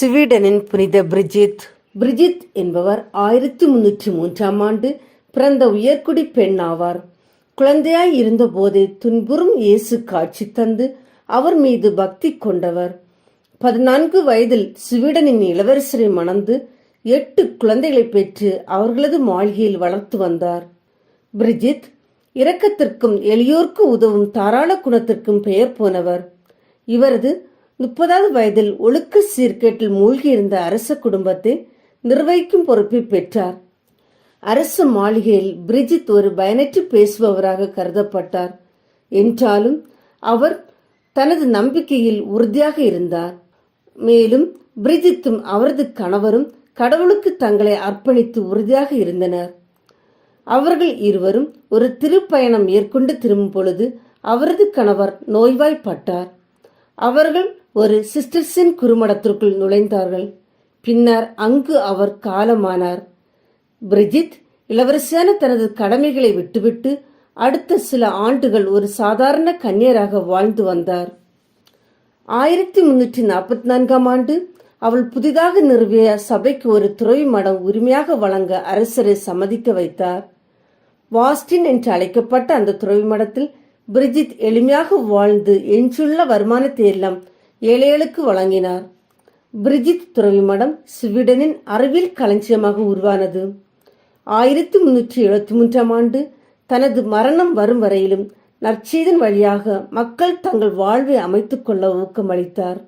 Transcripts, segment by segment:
ஸ்வீடனின் புனித Brigitte. Brigitte என்பவர் ஆயிரத்தி முன்னூற்றி மூன்றாம் ஆண்டு பிறந்த உயர்குடி பெண் ஆவார். குழந்தையாய் இருந்தபோதே துன்புறும் இயேசு காட்சி தந்து அவர் மீது பக்தி கொண்டவர். பதினான்கு வயதில் ஸ்வீடனின் இளவரசரை மணந்து எட்டு குழந்தைகளை பெற்று அவர்களது மாளிகையில் வளர்த்து வந்தார். பிரிஜித் இரக்கத்திற்கும் எளியோர்க்கு உதவும் தாராள குணத்திற்கும் பெயர் போனவர். இவரது முப்பதாவது வயதில் ஒழுக்க சீர்கேட்டில் மூழ்கியிருந்த அரச குடும்பத்தை நிர்வகிக்கும் பொறுப்பை பெற்றார். அரச மாளிகையில் பிரிஜித் ஒரு பயனற்று பேசுபவராக கருதப்பட்டார். என்றாலும் அவர் தனது நம்பிக்கையில் உறுதியாக இருந்தார். மேலும் பிரிஜித்தும் அவரது கணவரும் கடவுளுக்கு தங்களை அர்ப்பணித்து உறுதியாக இருந்தனர். அவர்கள் இருவரும் ஒரு திருப்பயணம் மேற்கொண்டு திரும்பும் பொழுது அவரது கணவர் நோய்வாய்ப்பட்டார். அவர்கள் ஒரு சிஸ்டர்ஸின் குறுமடத்திற்குள் நுழைந்தார்கள். பின்னர் அங்கு அவர் காலமானார். பிரிஜித் இளவரசியான தனது கடமைகளை விட்டுவிட்டு அடுத்த சில ஆண்டுகள் ஒரு சாதாரண கன்னியராக வாழ்ந்து வந்தார். ஆயிரத்தி முன்னூற்றி நாற்பத்தி நான்காம் ஆண்டு அவள் புதிதாக நிறுவிய சபைக்கு ஒரு துறவி மடம் உரிமையாக வழங்க அரசரை சம்மதிக்க வைத்தார். வாஸ்டின் என்று அழைக்கப்பட்ட அந்த துறவி மடத்தில் பிரிஜித் எளிமையாக வாழ்ந்து எஞ்சுள்ள வருமானத்தை எல்லாம் ஏழைகளுக்கு வழங்கினார். பிரிஜித் துறவி மடம் ஸ்வீடனின் அறிவியல் களஞ்சியமாக உருவானது. ஆயிரத்தி முன்னூற்றி எழுபத்தி மூன்றாம் ஆண்டு தனது மரணம் வரும் வரையிலும் நற்செய்தன் வழியாக மக்கள் தங்கள் வாழ்வை அமைத்துக் கொள்ள ஊக்கமளித்தார்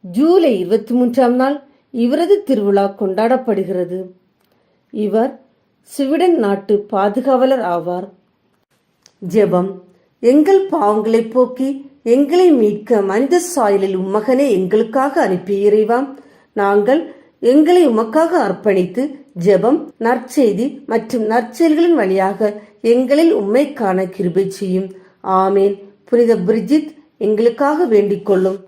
ஜூலை இருபத்தி மூன்றாம் நாள் இவரது திருவிழா கொண்டாடப்படுகிறது. இவர் ஸ்வீடன் நாட்டு பாதுகாவலர் ஆவார். ஜெபம். எங்கள் பாவங்களை போக்கி எங்களை மீட்க மனித சாயலில் உம்மகனை எங்களுக்காக அனுப்பி இறைவாம் நாங்கள் எங்களை உமக்காக அர்ப்பணித்து ஜெபம் நற்செய்தி மற்றும் நற்செயல்களின் வழியாக எங்களில் உம்மை காண கிருபை செய்யும். ஆமேன். புனித பிரிஜித் எங்களுக்காக வேண்டிக் கொள்ளும்.